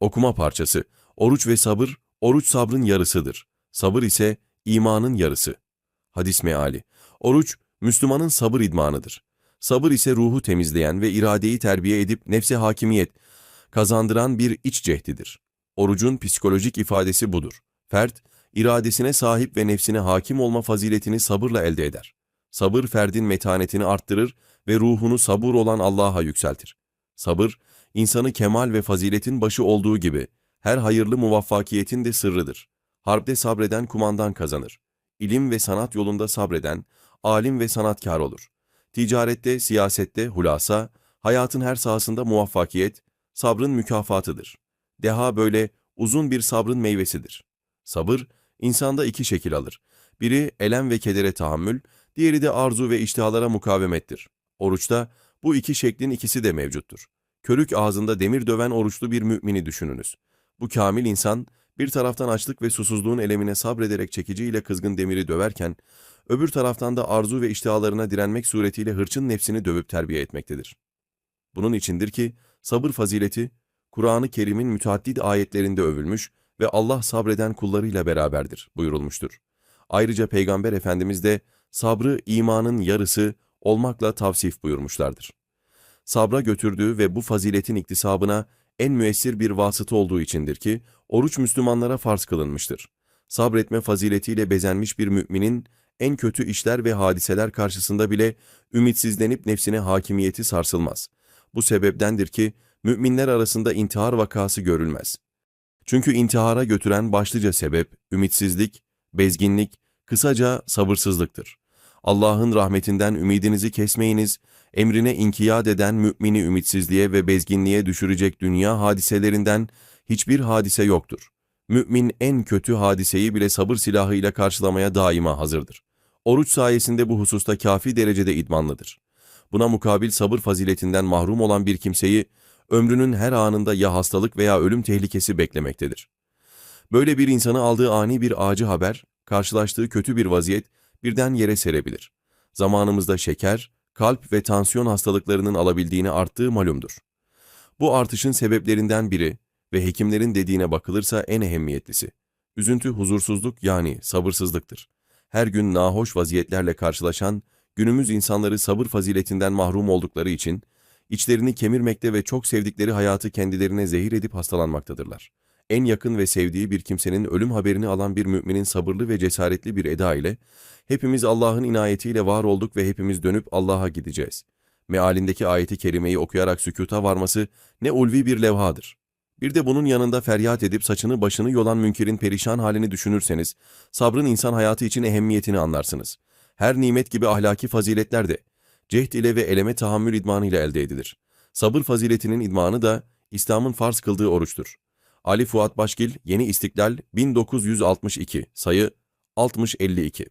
Okuma parçası. Oruç ve sabır, oruç sabrın yarısıdır. Sabır ise imanın yarısı. Hadis meali. Oruç, Müslümanın sabır idmanıdır. Sabır ise ruhu temizleyen ve iradeyi terbiye edip nefse hakimiyet kazandıran bir iç cehdidir. Orucun psikolojik ifadesi budur. Fert, iradesine sahip ve nefsine hakim olma faziletini sabırla elde eder. Sabır ferdin metanetini arttırır ve ruhunu sabır olan Allah'a yükseltir. Sabır, insanı kemal ve faziletin başı olduğu gibi her hayırlı muvaffakiyetin de sırrıdır. Harpte sabreden kumandan kazanır. İlim ve sanat yolunda sabreden, alim ve sanatkar olur. Ticarette, siyasette hulasa, hayatın her sahasında muvaffakiyet, sabrın mükafatıdır. Deha böyle uzun bir sabrın meyvesidir. Sabır, insanda iki şekil alır. Biri elem ve kedere tahammül, diğeri de arzu ve iştihalara mukavemettir. Oruçta bu iki şeklin ikisi de mevcuttur. Körük ağzında demir döven oruçlu bir mümini düşününüz. Bu kamil insan, bir taraftan açlık ve susuzluğun elemine sabrederek çekiciyle kızgın demiri döverken, öbür taraftan da arzu ve iştihalarına direnmek suretiyle hırçın nefsini dövüp terbiye etmektedir. Bunun içindir ki, sabır fazileti, Kur'an-ı Kerim'in müteaddit ayetlerinde övülmüş ve Allah sabreden kullarıyla beraberdir buyurulmuştur. Ayrıca Peygamber Efendimiz de sabrı imanın yarısı olmakla tavsif buyurmuşlardır. Sabra götürdüğü ve bu faziletin iktisabına en müessir bir vasıta olduğu içindir ki, oruç Müslümanlara farz kılınmıştır. Sabretme faziletiyle bezenmiş bir müminin en kötü işler ve hadiseler karşısında bile ümitsizlenip nefsine hakimiyeti sarsılmaz. Bu sebeptendir ki, müminler arasında intihar vakası görülmez. Çünkü intihara götüren başlıca sebep, ümitsizlik, bezginlik, kısaca sabırsızlıktır. Allah'ın rahmetinden ümidinizi kesmeyiniz, emrine inkiyat eden mümini ümitsizliğe ve bezginliğe düşürecek dünya hadiselerinden hiçbir hadise yoktur. Mümin en kötü hadiseyi bile sabır silahıyla karşılamaya daima hazırdır. Oruç sayesinde bu hususta kafi derecede idmanlıdır. Buna mukabil sabır faziletinden mahrum olan bir kimseyi, ömrünün her anında ya hastalık veya ölüm tehlikesi beklemektedir. Böyle bir insanı aldığı ani bir acı haber, karşılaştığı kötü bir vaziyet birden yere serebilir. Zamanımızda şeker, kalp ve tansiyon hastalıklarının alabildiğini arttığı malumdur. Bu artışın sebeplerinden biri ve hekimlerin dediğine bakılırsa en ehemmiyetlisi. Üzüntü, huzursuzluk yani sabırsızlıktır. Her gün nahoş vaziyetlerle karşılaşan, günümüz insanları sabır faziletinden mahrum oldukları için, içlerini kemirmekte ve çok sevdikleri hayatı kendilerine zehir edip hastalanmaktadırlar. En yakın ve sevdiği bir kimsenin ölüm haberini alan bir müminin sabırlı ve cesaretli bir eda ile, hepimiz Allah'ın inayetiyle var olduk ve hepimiz dönüp Allah'a gideceğiz. Mealindeki ayeti kerimeyi okuyarak sükuta varması ne ulvi bir levhadır. Bir de bunun yanında feryat edip saçını başını yolan münkerin perişan halini düşünürseniz, sabrın insan hayatı için ehemmiyetini anlarsınız. Her nimet gibi ahlaki faziletler de, cehd ile ve eleme tahammül idmanı ile elde edilir. Sabır faziletinin idmanı da, İslam'ın farz kıldığı oruçtur. Ali Fuat Başgil, Yeni İstiklal 1962, sayı 6052